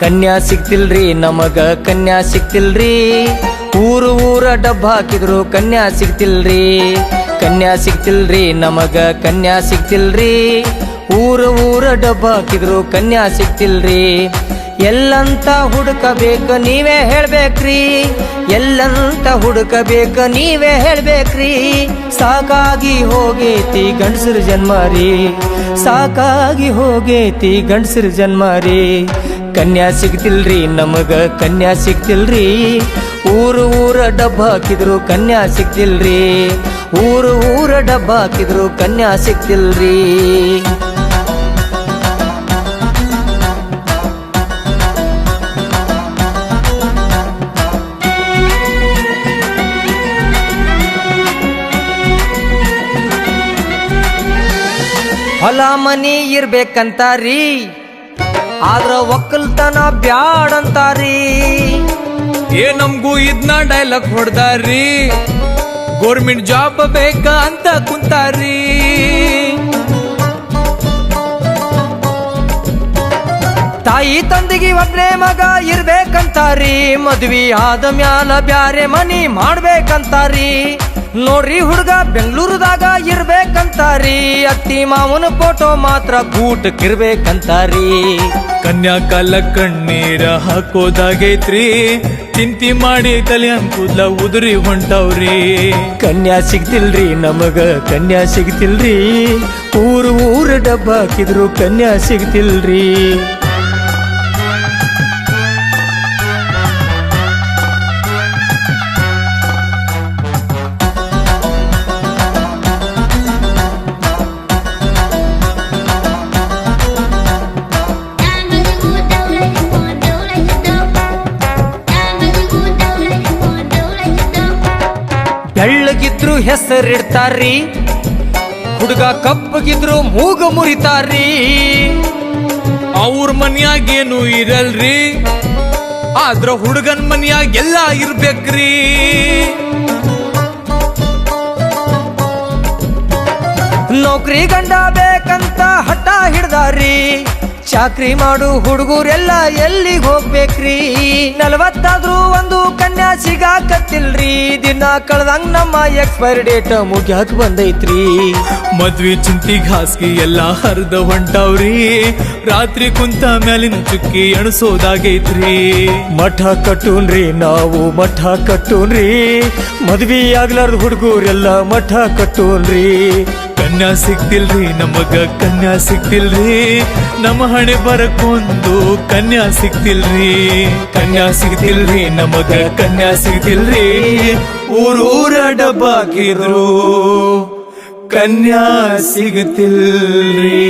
ಕನ್ಯಾ ಸಿಕ್ತಿಲ್ರಿ, ನಮಗ ಕನ್ಯಾ ಸಿಕ್ತಿಲ್ರಿ. ಊರು ಊರ ಡಬ್ಬ ಹಾಕಿದ್ರು ಕನ್ಯಾ ಸಿಕ್ತಿಲ್ರಿ. ಕನ್ಯಾ ಸಿಕ್ತಿಲ್ರಿ, ನಮಗ ಕನ್ಯಾ ಸಿಕ್ತಿಲ್ರಿ. ಊರ ಊರ ಡಬ್ಬ ಹಾಕಿದ್ರು ಕನ್ಯಾ ಸಿಕ್ತಿಲ್ರಿ. ಎಲ್ಲಂತ ಹುಡುಕಬೇಕು ನೀವೇ ಹೇಳ್ಬೇಕ್ರಿ. ಎಲ್ಲಂತ ಹುಡುಕಬೇಕು ನೀವೇ ಹೇಳ್ಬೇಕ್ರಿ. ಸಾಕಾಗಿ ಹೋಗೇತಿ ಗಂಡಸರ ಜನ್ಮ ರೀ ಸಾಕಾಗಿ ಹೋಗೇತಿ ಗಂಡಸರ ಜನ್ಮ ರೀ ಕನ್ಯಾ ಸಿಗ್ತಿಲ್ರಿ, ನಮಗ ಕನ್ಯಾ ಸಿಗ್ತಿಲ್ರಿ. ಊರು ಊರ ಡಬ್ಬ ಹಾಕಿದ್ರು ಕನ್ಯಾ ಸಿಗ್ತಿಲ್ರಿ. ಊರು ಊರ ಡಬ್ಬ ಹಾಕಿದ್ರು ಕನ್ಯಾ ಸಿಗ್ತಿಲ್ರಿ. ಹೊಲ ಮನಿ ಇರ್ಬೇಕಂತಾರಿ. ಆದ್ರ ಒಕ್ಕಲ್ತನ ಬ್ಯಾಡಂತಾರಿ. ಏ ನಮ್ಗೂ ಇದ್ನ ಡೈಲಾಗ್ ಹೊಡ್ದಾರಿ. ಗೋರ್ಮೆಂಟ್ ಜಾಬ್ ಬೇಕಾ ಅಂತ ಕುಂತಾರಿ. ತಾಯಿ ತಂದಿಗೆ ಒಬ್ನೇ ಮಗ ಇರ್ಬೇಕಂತಾರಿ. ಮದ್ವಿ ಆದ ಮ್ಯಾಲ ಬ್ಯಾರೆ ಮನಿ ಮಾಡ್ಬೇಕಂತಾರಿ. ನೋಡ್ರಿ ಹುಡುಗ ಬೆಂಗಳೂರದಾಗ ಇರ್ಬೇಕಂತಾರಿ. ಅತ್ತಿ ಮಾವನ ಫೋಟೋ ಮಾತ್ರ ಗೂಟಕ್ಕಿರ್ಬೇಕಂತಾರಿ ಕನ್ಯಾ ಕಾಲ ಕಣ್ಣೀರ ಹಾಕೋದಾಗೈತ್ರಿ. ಚಿಂತಿ ಮಾಡಿ ತಲೆ ಕೂದ್ಲ ಉದುರಿ ಹೊಂಟವ್ರಿ. ಕನ್ಯಾ ಸಿಗ್ತಿಲ್ರಿ ನಮಗ ಕನ್ಯಾ ಸಿಗ್ತಿಲ್ರಿ. ಊರು ಊರು ಡಬ್ಬ ಹಾಕಿದ್ರು ಕನ್ಯಾ ಸಿಗ್ತಿಲ್ರಿ. ಬೆಳ್ಳಗಿದ್ರು ಹೆಸರಿಡ್ತಾರ್ರಿ. ಹುಡುಗ ಕಪ್ಪಗಿದ್ರು ಮೂಗ ಮುರಿತಾರ್ರಿ. ಅವ್ರ ಮನ್ಯಾಗೇನು ಇರಲ್ರಿ. ಆದ್ರ ಹುಡುಗನ್ ಮನ್ಯಾಗ ಎಲ್ಲ ಇರ್ಬೇಕ್ರಿ. ನೌಕರಿ ಗಂಡ ಬೇಕಂತ ಹಠ ಹಿಡ್ದಾರಿ ಚಾಕ್ರಿ ಮಾಡು ಹುಡುಗರೆಲ್ಲ ಎಲ್ಲಿಗೆ ಹೋಗ್ಬೇಕ್ರಿ. ನಲವತ್ತಾದ್ರೂ ಒಂದು ಕನ್ಯಾ ದಿನ ಕಳ್ದಂಗ್ ನಮ್ಮ ಎಕ್ಸ್ಪೈರಿ ಡೇಟ್ ಮುಗ್ಯಾಕ್ ಬಂದೈತ್ರಿ. ಮದ್ವಿ ಚಿಂತಿ ಹಾಸ್ಗಿ ಎಲ್ಲ ಹರಿದ ಹೊಂಟವ್ರಿ. ರಾತ್ರಿ ಕುಂತ ಮ್ಯಾಲಿನ ಚುಕ್ಕಿ ಎಣಸೋದಾಗೈತ್ರಿ. ಮಠ ಕಟ್ಟೂನ್ರಿ, ನಾವು ಮಠ ಕಟ್ಟೂನ್ರಿ. ಮದ್ವಿ ಆಗ್ಲಾರ್ದ ಹುಡುಗರೆಲ್ಲ ಮಠ ಕಟ್ಟೂನ್ರಿ. ಕನ್ಯಾ ಸಿಕ್ತಿಲ್ರಿ, ನಮಗ ಕನ್ಯಾ ಸಿಕ್ತಿಲ್ರಿ. ನಮ್ಮ ಹಣೆ ಬರಕೊಂದು ಕನ್ಯಾ ಸಿಕ್ತಿಲ್ರಿ. ಕನ್ಯಾ ಸಿಗ್ತಿಲ್ರಿ ನಮಗ ಕನ್ಯಾ ಸಿಗ್ತಿಲ್ರಿ ಊರೂರ ಡಬ್ಬಾಕಿದ್ರು ಕನ್ಯಾ ಸಿಗ್ತಿಲ್ರಿ.